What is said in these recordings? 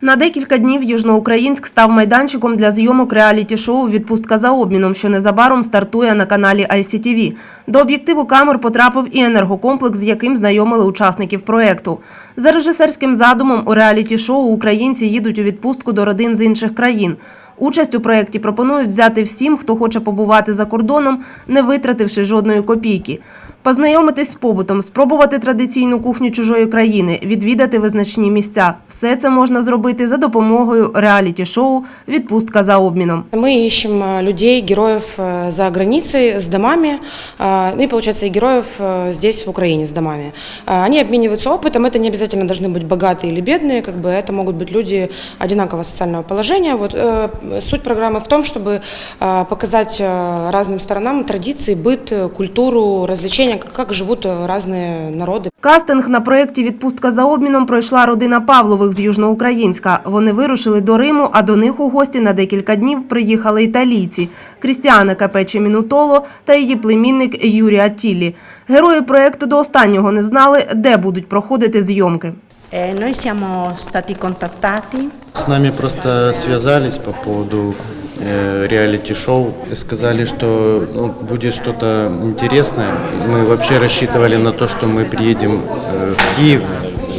На декілька днів Южноукраїнськ став майданчиком для зйомок реаліті-шоу «Відпустка за обміном», що незабаром стартує на каналі ICTV. До об'єктиву камер потрапив і енергокомплекс, з яким знайомили учасників проєкту. За режисерським задумом у реаліті-шоу українці їдуть у відпустку до родин з інших країн. Участь у проєкті пропонують взяти всім, хто хоче побувати за кордоном, не витративши жодної копійки. Познайомитись з побутом, спробувати традиційну кухню чужої країни, відвідати визначні місця. Все це можна зробити за допомогою реаліті-шоу «Відпустка за обміном». Мы ищем э, людей, героев э, за границей с домами, э, ну и получается и героев э, здесь в Украине с домами. Э, Они обмениваются опытом, это не обязательно должны быть богатые или бедные, как бы это могут быть люди одинакового социального положения. Вот э, суть программы в том, чтобы э, показать э, разным сторонам традиции, быт, э, культуру, развлечения, как, как живут э, разные народы. Кастинг на проєкті «Відпустка за обміном» пройшла родина Павлових з Южноукраїнська. Вони вирушили до Риму, а до них у гості на декілька днів приїхали італійці – Крістіана Капечі Мінутоло та її племінник Юрій Аттілі. Герої проєкту до останнього не знали, де будуть проходити зйомки. Eh, noi siamo stati contattati С нами просто связались по поводу э, реалити-шоу. Сказали, что ну, будет что-то интересное. Мы вообще рассчитывали на то, что мы приедем э, в Киев,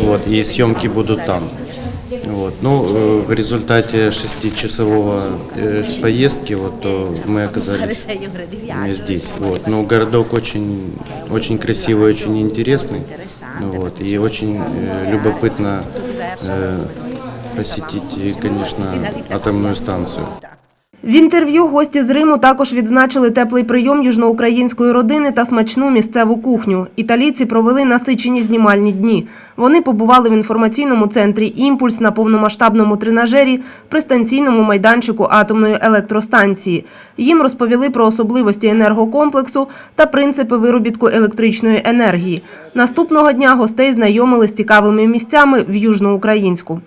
вот, и съемки будут там. Вот. Ну, э, в результате шестичасового э, поездки вот, то мы оказались э, здесь. Вот. Но городок очень, очень красивый, очень интересный. Вот. И очень э, любопытно э, посетить, конечно, атомную станцию. В інтерв'ю гості з Риму також відзначили теплий прийом южноукраїнської родини та смачну місцеву кухню. Італійці провели насичені знімальні дні. Вони побували в інформаційному центрі «Імпульс» на повномасштабному тренажері при станційному майданчику атомної електростанції. Їм розповіли про особливості енергокомплексу та принципи виробітку електричної енергії. Наступного дня гостей знайомили з цікавими місцями в Южноукраїнську.